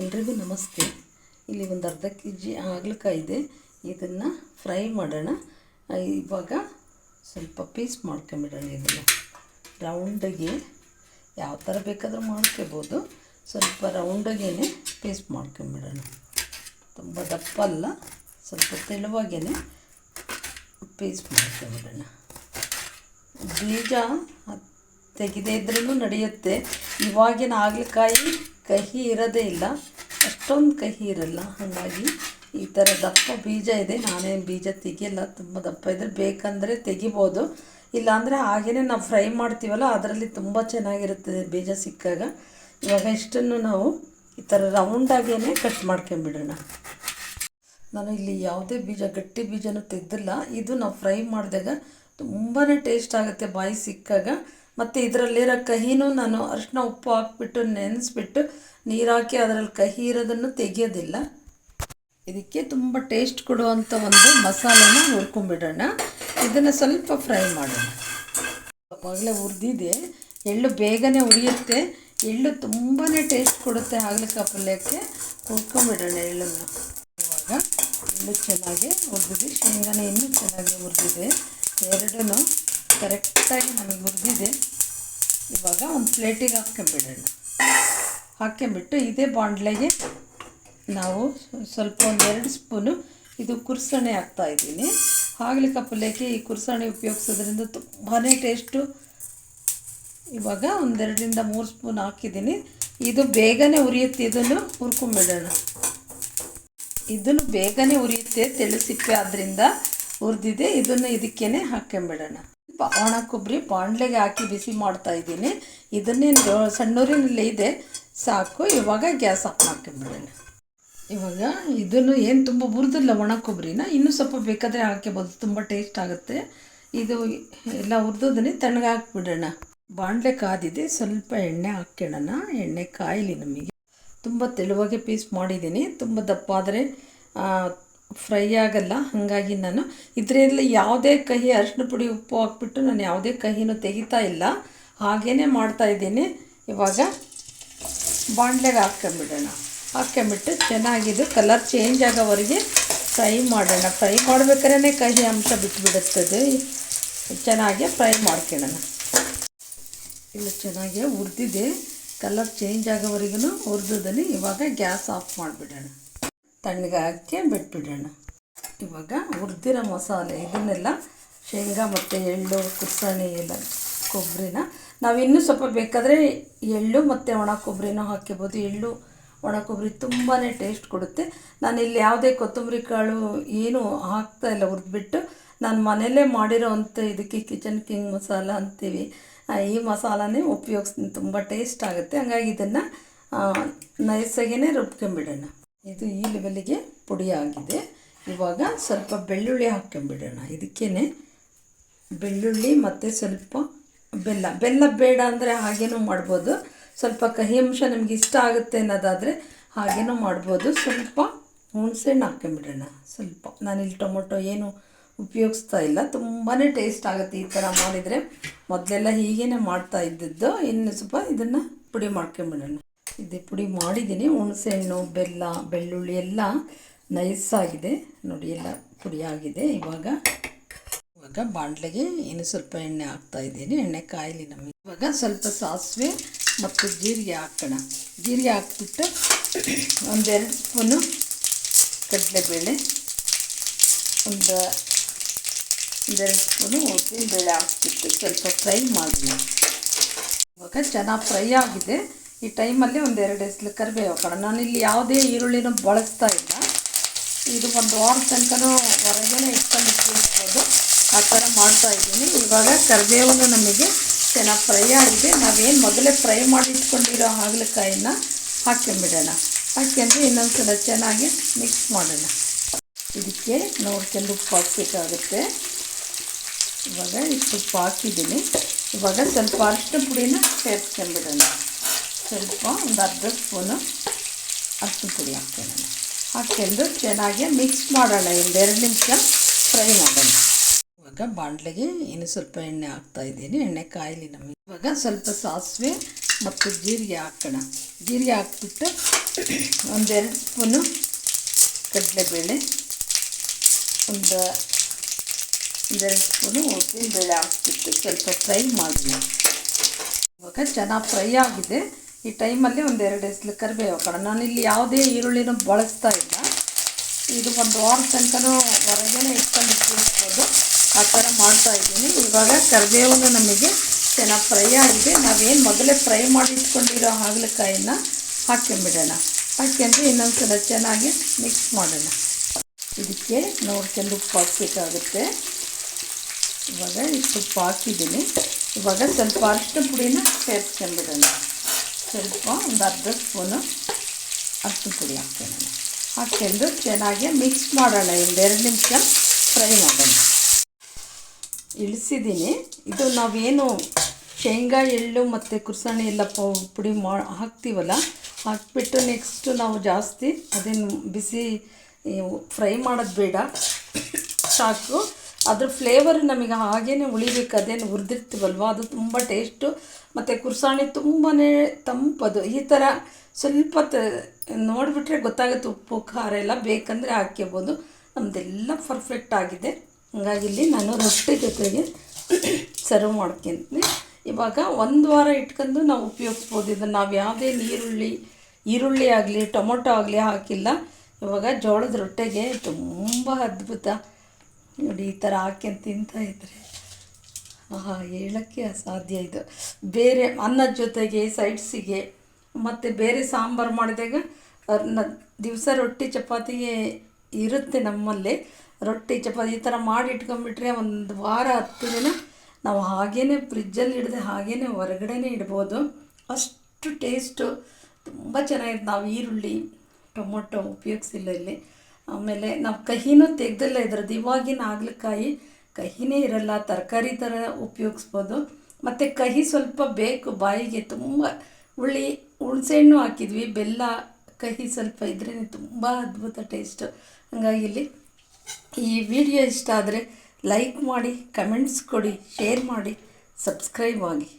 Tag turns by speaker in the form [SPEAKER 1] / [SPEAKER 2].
[SPEAKER 1] ಎಲ್ರಿಗೂ ನಮಸ್ತೆ. ಇಲ್ಲಿ ಒಂದು ಅರ್ಧ ಕೆ ಜಿ ಹಾಗಲಕಾಯಿ ಇದೆ. ಇದನ್ನು ಫ್ರೈ ಮಾಡೋಣ. ಇವಾಗ ಸ್ವಲ್ಪ ಪೀಸ್ ಮಾಡ್ಕೊಂಬಿಡೋಣ ಇದನ್ನು. ರೌಂಡಾಗಿ ಯಾವ ಥರ ಬೇಕಾದರೂ ಮಾಡ್ಕೋಬೋದು. ಸ್ವಲ್ಪ ರೌಂಡಾಗೇ ಪೀಸ್ ಮಾಡ್ಕೊಂಬಿಡೋಣ. ತುಂಬ ದಪ್ಪ ಅಲ್ಲ, ಸ್ವಲ್ಪ ತೆಳುವಾಗೇ ಪೀಸ್ ಮಾಡ್ಕೊಂಬಿಡೋಣ. ಬೀಜ ತೆಗೆದೇ ಇದ್ರೂ ನಡೆಯುತ್ತೆ. ಇವಾಗಿನ ಹಾಗಲಕಾಯಿ ಕಹಿ ಇರೋದೇ ಇಲ್ಲ. ಅಷ್ಟೊಂದು ಕಹಿ ಇರಲ್ಲ. ಹಾಗಾಗಿ ಈ ಥರ ದಪ್ಪ ಬೀಜ ಇದೆ. ನಾನೇನು ಬೀಜ ತೆಗಿಯಲ್ಲ. ತುಂಬ ದಪ್ಪ ಇದ್ದರೆ ಬೇಕಂದರೆ ತೆಗಿಬೋದು. ಇಲ್ಲಾಂದರೆ ಹಾಗೇ ನಾವು ಫ್ರೈ ಮಾಡ್ತೀವಲ್ಲ, ಅದರಲ್ಲಿ ತುಂಬ ಚೆನ್ನಾಗಿರುತ್ತೆ ಬೀಜ ಸಿಕ್ಕಾಗ. ಇವಾಗ ಇಷ್ಟನ್ನು ನಾವು ಈ ಥರ ರೌಂಡಾಗೇ ಕಟ್ ಮಾಡ್ಕೊಂಬಿಡೋಣ ನಾನು ಇಲ್ಲಿ ಯಾವುದೇ ಬೀಜ, ಗಟ್ಟಿ ಬೀಜನೂ ತೆಗ್ದಿಲ್ಲ. ಇದು ನಾವು ಫ್ರೈ ಮಾಡಿದಾಗ ತುಂಬಾ ಟೇಸ್ಟ್ ಆಗುತ್ತೆ. ಬಾಯಿ ಸಿಕ್ಕಾಗ ಮತ್ತು ಇದರಲ್ಲಿರೋ ಕಹಿನೂ ನಾನು ಅರಿಶಿನ ಉಪ್ಪು ಹಾಕ್ಬಿಟ್ಟು ನೆನೆಸ್ಬಿಟ್ಟು ನೀರು ಹಾಕಿ ಅದರಲ್ಲಿ ಕಹಿ ಇರೋದನ್ನು ತೆಗೆಯೋದಿಲ್ಲ. ಇದಕ್ಕೆ ತುಂಬ ಟೇಸ್ಟ್ ಕೊಡುವಂಥ ಒಂದು ಮಸಾಲೆನ ಹುರ್ಕೊಂಡ್ಬಿಡೋಣ ಇದನ್ನು ಸ್ವಲ್ಪ ಫ್ರೈ ಮಾಡೋಣ. ಆವಾಗಲೇ ಹುರಿದಿದೆ. ಎಳ್ಳು ಬೇಗನೆ ಉರಿಯುತ್ತೆ. ಎಳ್ಳು ತುಂಬಾ ಟೇಸ್ಟ್ ಕೊಡುತ್ತೆ ಹಾಗಲಕಾಯಿ ಪಲ್ಯಕ್ಕೆ ಹುರ್ಕೊಂಡ್ಬಿಡೋಣ ಎಳ್ಳನ್ನು. ಇವಾಗ ಎಳ್ಳು ಚೆನ್ನಾಗಿ ಹುರಿದಿದೆ. ಶೇಂಗಾನ ಇನ್ನೂ ಚೆನ್ನಾಗಿ ಹುರಿದಿದೆ. ಎರಡೂ ಕರೆಕ್ಟಾಗಿ ನಮಗೆ ಹುರಿದಿದೆ ಇವಾಗ ಒಂದು ಪ್ಲೇಟಿಗೆ ಹಾಕ್ಕೊಂಬಿಡೋಣ. ಹಾಕ್ಕೊಂಬಿಟ್ಟು ಇದೇ ಬಾಂಡ್ಲೆಗೆ ನಾವು ಸ್ವಲ್ಪ ಒಂದು ಎರಡು ಸ್ಪೂನು ಇದು ಕುರ್ಸಣೆ ಹಾಕ್ತಾ ಇದ್ದೀನಿ. ಹಾಗಲಕಾಯಿ ಪಲ್ಯಕ್ಕೆ ಈ ಕುರ್ಸಣೆ ಉಪಯೋಗಿಸೋದ್ರಿಂದ ತುಂಬಾ ಟೇಸ್ಟು. ಇವಾಗ ಒಂದೆರಡರಿಂದ ಮೂರು ಸ್ಪೂನ್ ಹಾಕಿದ್ದೀನಿ. ಇದು ಬೇಗನೆ ಉರಿಯುತ್ತೆ, ಇದನ್ನು ಹುರ್ಕೊಂಬಿಡೋಣ. ಇದನ್ನು ಬೇಗನೆ ಉರಿಯುತ್ತೆ, ತೆಳು ಸಿಪ್ಪೆ ಆದ್ದರಿಂದ ಉರಿದಿದೆ, ಇದನ್ನು ಇದಕ್ಕೇ ಹಾಕ್ಕೊಂಬಿಡೋಣ. ಒಣ ಕೊಬ್ಬರಿ ಬಾಣಲೆಗೆ ಹಾಕಿ ಬಿಸಿ ಮಾಡ್ತಾ ಇದ್ದೀನಿ. ಇದನ್ನೇನು ಸಣ್ಣೂರಿನಲ್ಲೇ ಇದೆ. ಸಾಕು, ಇವಾಗ ಗ್ಯಾಸ್ ಆಫ್ ಮಾಡ್ಕೊಂಬಿಡೋಣ. ಇವಾಗ ಇದನ್ನು ಏನು ತುಂಬ ಹುರಿದಿಲ್ಲ ಒಣ ಕೊಬ್ಬರಿನ ಇನ್ನೂ ಸ್ವಲ್ಪ ಬೇಕಾದರೆ ಹಾಕ್ಕೋಬೋದು ತುಂಬ ಟೇಸ್ಟ್ ಆಗುತ್ತೆ. ಇದು ಎಲ್ಲ ಹುರಿದೋದನ್ನೇ ತಣ್ಣಗೆ ಹಾಕ್ಬಿಡೋಣ. ಬಾಣಲೆ ಕಾದಿದೆ, ಸ್ವಲ್ಪ ಎಣ್ಣೆ ಹಾಕ್ಕೊಳ್ಳೋಣ ಎಣ್ಣೆ ಕಾಯಲಿ ನಮಗೆ. ತುಂಬ ತೆಳುವಾಗೆ ಪೀಸ್ ಮಾಡಿದ್ದೀನಿ, ತುಂಬ ದಪ್ಪ ಆದರೆ ಫ್ರೈ ಆಗಲ್ಲ, ಹಾಗಾಗಿ ನಾನು ಇದರಲ್ಲಿ ಯಾವುದೇ ಕಹಿ ಅರಿಶಿನ ಪುಡಿ ಉಪ್ಪು ಹಾಕ್ಬಿಟ್ಟು ನಾನು ಯಾವುದೇ ಕಹಿನೂ ತೆಗಿತಾ ಇಲ್ಲ. ಹಾಗೇ ಮಾಡ್ತಾ ಇದ್ದೀನಿ. ಇವಾಗ ಬಾಣಲೆಗೆ ಹಾಕ್ಕೊಂಬಿಡೋಣ. ಹಾಕ್ಕೊಂಬಿಟ್ಟು ಚೆನ್ನಾಗಿದ್ದು ಕಲರ್ ಚೇಂಜ್ ಆಗೋವರೆಗೆ ಫ್ರೈ ಮಾಡೋಣ. ಫ್ರೈ ಮಾಡ್ಬೇಕಾದ್ರೆ ಕಹಿ ಅಂಶ ಬಿಟ್ಟುಬಿಡುತ್ತದೆ ಚೆನ್ನಾಗಿ ಫ್ರೈ ಮಾಡ್ಕೊಳ್ಳೋಣ. ಇಲ್ಲ ಚೆನ್ನಾಗಿ ಉರಿದಿದೆ ಕಲರ್ ಚೇಂಜ್ ಆಗೋವರೆಗೂ ಹುರಿದದನ್ನು ಇವಾಗ ಗ್ಯಾಸ್ ಆಫ್ ಮಾಡಿಬಿಡೋಣ. ತಣ್ಣಗೆ ಹಾಕಿ ಬಿಟ್ಬಿಡೋಣ. ಇವಾಗ ಹುರಿದಿರೋ ಮಸಾಲೆ, ಇದನ್ನೆಲ್ಲ ಶೇಂಗಾ ಮತ್ತು ಎಳ್ಳು, ಕುಸಾಣಿ ಎಲ್ಲ ಕೊಬ್ಬರಿನ ನಾವು ಇನ್ನೂ ಸ್ವಲ್ಪ ಬೇಕಾದರೆ ಎಳ್ಳು ಮತ್ತು ಒಣ ಕೊಬ್ಬರಿನೂ ಹಾಕಿಬೋದು ಎಳ್ಳು, ಒಣ ಕೊಬ್ಬರಿ ತುಂಬಾ ಟೇಸ್ಟ್ ಕೊಡುತ್ತೆ. ನಾನು ಇಲ್ಲಿ ಯಾವುದೇ ಕೊತ್ತಂಬರಿ ಕಾಳು ಏನು ಹಾಕ್ತಾ ಇಲ್ಲ, ಹುರಿದ್ಬಿಟ್ಟು. ನಾನು ಮನೆಯಲ್ಲೇ ಮಾಡಿರೋ ಅಂಥ ಇದಕ್ಕೆ ಕಿಚನ್ ಕಿಂಗ್ ಮಸಾಲ ಅಂತೀವಿ. ಈ ಮಸಾಲನೇ ಉಪಯೋಗಿಸ್ತೀನಿ, ತುಂಬ ಟೇಸ್ಟ್ ಆಗುತ್ತೆ. ಹಂಗಾಗಿ ಇದನ್ನು ನೈಸಾಗೇ ರುಬ್ಕೊಂಬಿಡೋಣ ಇದು ಈ ಲೆವೆಲ್ಲಿಗೆ ಪುಡಿಯಾಗಿದೆ ಇವಾಗ ಸ್ವಲ್ಪ ಬೆಳ್ಳುಳ್ಳಿ ಹಾಕ್ಕೊಂಬಿಡೋಣ ಇದಕ್ಕೇ ಬೆಳ್ಳುಳ್ಳಿ ಮತ್ತು ಸ್ವಲ್ಪ ಬೆಲ್ಲ. ಬೆಲ್ಲ ಬೇಡ ಅಂದರೆ ಹಾಗೇನೂ ಮಾಡ್ಬೋದು. ಸ್ವಲ್ಪ ಕಹಿ ಅಂಶ ನಮಗೆ ಇಷ್ಟ ಆಗುತ್ತೆ ಅನ್ನೋದಾದರೆ ಹಾಗೇನೂ ಮಾಡ್ಬೋದು. ಸ್ವಲ್ಪ ಹುಣಸೆಹಣ್ಣು ಹಾಕ್ಕೊಂಬಿಡೋಣ ಸ್ವಲ್ಪ. ನಾನಿಲ್ಲಿ ಟೊಮೊಟೊ ಏನು ಉಪಯೋಗಿಸ್ತಾ ಇಲ್ಲ. ತುಂಬಾ ಟೇಸ್ಟ್ ಆಗುತ್ತೆ ಈ ಥರ ಮಾಡಿದರೆ. ಮೊದಲೆಲ್ಲ ಹೀಗೇ ಮಾಡ್ತಾ ಇದ್ದಿದ್ದು. ಇನ್ನು ಸ್ವಲ್ಪ ಇದನ್ನು ಪುಡಿ ಮಾಡ್ಕೊಂಬಿಡೋಣ ಇದು. ಪುಡಿ ಮಾಡಿದ್ದೀನಿ. ಹುಣಸೆಹಣ್ಣು, ಬೆಲ್ಲ, ಬೆಳ್ಳುಳ್ಳಿ ಎಲ್ಲ ನೈಸಾಗಿದೆ ನೋಡಿ, ಎಲ್ಲ ಪುಡಿ ಆಗಿದೆ. ಇವಾಗ ಇವಾಗ ಬಾಣಲೆಗೆ ಇನ್ನು ಸ್ವಲ್ಪ ಎಣ್ಣೆ ಹಾಕ್ತಾ ಇದ್ದೀನಿ. ಎಣ್ಣೆ ಕಾಯಲಿ ನಮಗೆ. ಇವಾಗ ಸ್ವಲ್ಪ ಸಾಸಿವೆ ಮತ್ತು ಜೀರಿಗೆ ಹಾಕೋಣ. ಜೀರಿಗೆ ಹಾಕ್ಬಿಟ್ಟು ಒಂದೆರಡು ಸ್ಪೂನು ಕಡಲೆಬೇಳೆ, ಒಂದು ಒಂದೆರಡು ಸ್ಪೂನು ಉದ್ದಿನಬೇಳೆ ಹಾಕ್ಬಿಟ್ಟು ಸ್ವಲ್ಪ ಫ್ರೈ ಮಾಡೋಣ ಇವಾಗ ಚೆನ್ನಾಗಿ ಫ್ರೈ ಆಗಿದೆ. ಈ ಟೈಮಲ್ಲಿ ಒಂದು ಎರಡು ಎಸ್ಲು ಕರಿಬೇವು ನಾನು ಇಲ್ಲಿ ಯಾವುದೇ ಈರುಳ್ಳಿನೂ ಬಳಸ್ತಾ ಇಲ್ಲ. ಇದು ಒಂದು ವಾರ ತನಕನೂ ಹೊರಗೇನೆ ಇಟ್ಕೊಂಡು ಇಟ್ಕೊಳ್ಬೋದು ಆ ಥರ ಮಾಡ್ತಾ ಇದ್ದೀನಿ. ಇವಾಗ ಕರಿಬೇವನ್ನು ನಮಗೆ ಚೆನ್ನಾಗಿ ಫ್ರೈ ಆಗಿದೆ. ನಾವೇನು ಮೊದಲೇ ಫ್ರೈ ಮಾಡಿ ಇಟ್ಕೊಂಡಿರೋ ಹಾಗಲಕಾಯಿನ ಹಾಕೊಂಬಿಡೋಣ ಹಾಕ್ಕೊಂಡು ಇನ್ನೊಂದು ಸಲ ಚೆನ್ನಾಗಿ ಮಿಕ್ಸ್ ಮಾಡೋಣ. ಇದಕ್ಕೆ ನೋಡ್ಕೊಂಡು ಉಪ್ಪು ಹಾಕಬೇಕಾಗುತ್ತೆ. ಇವಾಗ ಇಷ್ಟು ಉಪ್ಪು ಹಾಕಿದ್ದೀನಿ. ಇವಾಗ ಸ್ವಲ್ಪ ಅರಿಶಿನ ಪುಡಿನ ಸೇರಿಸ್ಕೊಂಬಿಡೋಣ. ಸ್ವಲ್ಪ ಒಂದು ಅರ್ಧ ಸ್ಪೂನು ಅರ್ಶಿನ ಪುಡಿ ಹಾಕ್ತೇನೆ ಹಾಕ್ಕೊಂಡು ಚೆನ್ನಾಗಿ ಮಿಕ್ಸ್ ಮಾಡೋಣ ಒಂದೆರಡು ನಿಮಿಷ ಫ್ರೈ ಮಾಡೋಣ. ಇವಾಗ ಬಾಣಲೆಗೆ ಇನ್ನು ಸ್ವಲ್ಪ ಎಣ್ಣೆ ಹಾಕ್ತಾ ಇದ್ದೀನಿ. ಎಣ್ಣೆ ಕಾಯಲಿ ನಮಗೆ ಇವಾಗ ಸ್ವಲ್ಪ ಸಾಸಿವೆ ಮತ್ತು ಜೀರಿಗೆ ಹಾಕೋಣ. ಜೀರಿಗೆ ಹಾಕ್ಬಿಟ್ಟು ಒಂದೆರಡು ಸ್ಪೂನು ಕಡಲೆಬೇಳೆ, ಒಂದು ಒಂದೆರಡು ಸ್ಪೂನು ಉದ್ದಿನಬೇಳೆ ಹಾಕ್ಬಿಟ್ಟು ಸ್ವಲ್ಪ ಫ್ರೈ ಮಾಡೋಣ. ಇವಾಗ ಚೆನ್ನಾಗಿ ಫ್ರೈ ಆಗಿದೆ. ಈ ಟೈಮಲ್ಲಿ ಒಂದೆರಡು ಎಸ್ಲು ಕರಿಬೇವು ನಾನು ಇಲ್ಲಿ ಯಾವುದೇ ಈರುಳ್ಳಿನ ಬಳಸ್ತಾ ಇಲ್ಲ. ಇದು ಒಂದು ವಾರ ತನಕನೂ ಹೊರಗೇನೆ ಇಟ್ಕೊಂಡು ಇಟ್ಕೊಳ್ಬೋದು ಆ ಥರ ಮಾಡ್ತಾ ಇದ್ದೀನಿ. ಇವಾಗ ಕರಿಬೇವನ್ನು ನಮಗೆ ಚೆನ್ನಾಗಿ ಫ್ರೈ ಆಗಿದೆ. ನಾವೇನು ಮೊದಲೇ ಫ್ರೈ ಮಾಡಿ ಇಟ್ಕೊಂಡಿರೋ ಹಾಗಲಕಾಯಿನ ಹಾಕೊಂಬಿಡೋಣ ಹಾಕ್ಯಂದ್ರೆ ಇನ್ನೊಂದು ಸಲ ಚೆನ್ನಾಗಿ ಮಿಕ್ಸ್ ಮಾಡೋಣ. ಇದಕ್ಕೆ ನೋಡ್ಕೊಂಡು ಉಪ್ಪು ಹಾಕಬೇಕಾಗುತ್ತೆ. ಇವಾಗ ಇಷ್ಟು ಉಪ್ಪು ಹಾಕಿದ್ದೀನಿ. ಇವಾಗ ಸ್ವಲ್ಪ ಅರಿಶಿನ ಪುಡಿನ ಸೇರಿಸ್ಕೊಂಬಿಡೋಣ ಸ್ವಲ್ಪ ಒಂದು ಅರ್ಧ ಸ್ಪೂನು ಅಷ್ಟು ಪುಡಿ ಹಾಕ್ಕೊಳ್ಳೋಣ ಹಾಕ್ಕೊಂಡು ಚೆನ್ನಾಗಿ ಮಿಕ್ಸ್ ಮಾಡೋಣ, ಒಂದು ಎರಡು ನಿಮಿಷ ಫ್ರೈ ಮಾಡೋಣ. ಇಳಿಸಿದ್ದೀನಿ. ಇದು ನಾವೇನು ಶೇಂಗಾ, ಎಳ್ಳು ಮತ್ತು ಕುರ್ಸಣಿ ಎಲ್ಲ ಪುಡಿ ಮಾ, ಹಾಕ್ತೀವಲ್ಲ, ಹಾಕ್ಬಿಟ್ಟು ನೆಕ್ಸ್ಟು ನಾವು ಜಾಸ್ತಿ ಅದೇನು ಬಿಸಿ ಫ್ರೈ ಮಾಡೋದು ಬೇಡ. ಸಾಕು. ಅದ್ರ ಫ್ಲೇವರ್ ನಮಗೆ ಹಾಗೇ ಉಳಿಬೇಕು, ಅದೇನು ಹುರಿದಿರ್ತೀವಲ್ವ ಅದು ತುಂಬ ಟೇಸ್ಟು ಮತ್ತು ಕುರ್ಸಾಣಿ ತುಂಬಾ ತಂಪದು ಈ ಥರ ಸ್ವಲ್ಪ ತ, ನೋಡಿಬಿಟ್ರೆ ಗೊತ್ತಾಗುತ್ತೆ ಉಪ್ಪು, ಖಾರ ಎಲ್ಲ ಬೇಕಂದರೆ ಹಾಕ್ಕೋಬೋದು ನಮ್ಮದೆಲ್ಲ ಪರ್ಫೆಕ್ಟ್ ಆಗಿದೆ. ಹಂಗಾಗಿ ಇಲ್ಲಿ ನಾನು ರೊಟ್ಟಿ ಜೊತೆಗೆ ಸರ್ವ್ ಮಾಡ್ಕೊತೀನಿ ಇವಾಗ ಒಂದು ವಾರ ಇಟ್ಕೊಂಡು ನಾವು ಉಪಯೋಗಿಸ್ಬೋದು. ಇದನ್ನು ನಾವು ಯಾವುದೇ ಈರುಳ್ಳಿ ಈರುಳ್ಳಿ ಆಗಲಿ, ಟೊಮೊಟೊ ಆಗಲಿ ಹಾಕಿಲ್ಲ. ಇವಾಗ ಜೋಳದ ರೊಟ್ಟೆಗೆ ತುಂಬ ಅದ್ಭುತ. ನೋಡಿ, ಈ ಥರ ಹಾಕ್ಯಂಡು ತಿಂತಾ ಇದ್ರೆ. ಆಹಾ, ಹೇಳೋಕ್ಕೆ ಅಸಾಧ್ಯ ಇದು. ಬೇರೆ ಅನ್ನದ ಜೊತೆಗೆ, ಸೈಡ್ಸಿಗೆ, ಮತ್ತು ಬೇರೆ ಸಾಂಬಾರು ಮಾಡಿದಾಗ ನ ದಿವಸ ರೊಟ್ಟಿ ಚಪಾತಿಗೆ ಇರುತ್ತೆ ನಮ್ಮಲ್ಲಿ. ರೊಟ್ಟಿ ಚಪಾತಿ ಈ ಥರ ಮಾಡಿ ಇಟ್ಕೊಂಡ್ಬಿಟ್ರೆ ಒಂದು ವಾರ, ಹತ್ತು ದಿನ ನಾವು ಹಾಗೇ ಫ್ರಿಜ್ಜಲ್ಲಿ ಇಡದೆ ಹಾಗೇ ಹೊರಗಡೆನೇ ಇಡ್ಬೋದು. ಅಷ್ಟು ಟೇಸ್ಟು ತುಂಬ ಚೆನ್ನಾಗಿರುತ್ತೆ. ನಾವು ಈರುಳ್ಳಿ, ಟೊಮೊಟೊ ಉಪಯೋಗಿಸಿಲ್ಲ ಇಲ್ಲಿ. ಆಮೇಲೆ ನಾವು ಕಹಿನೂ ತೆಗ್ದಿಲ್ಲ ಇದ್ರದ್ದು ಇವಾಗಿನ ಹಾಗಲಕಾಯಿ ಕಹಿನೇ ಇರಲ್ಲ, ತರಕಾರಿ ಥರ ಉಪಯೋಗಿಸ್ಬೋದು. ಮತ್ತು ಕಹಿ ಸ್ವಲ್ಪ ಬೇಕು, ಬಾಯಿಗೆ ತುಂಬ ಹುಳಿ, ಹುಣಸೆಹಣ್ಣು ಹಾಕಿದ್ವಿ, ಬೆಲ್ಲ, ಕಹಿ ಸ್ವಲ್ಪ ಇದ್ರೇ ತುಂಬ ಅದ್ಭುತ ಟೇಸ್ಟು. ಹಾಗಾಗಿ ಇಲ್ಲಿ ಈ ವಿಡಿಯೋ ಇಷ್ಟ ಆದರೆ ಲೈಕ್ ಮಾಡಿ, ಕಮೆಂಟ್ಸ್ ಕೊಡಿ, ಶೇರ್ ಮಾಡಿ, ಸಬ್ಸ್ಕ್ರೈಬ್ ಆಗಿ.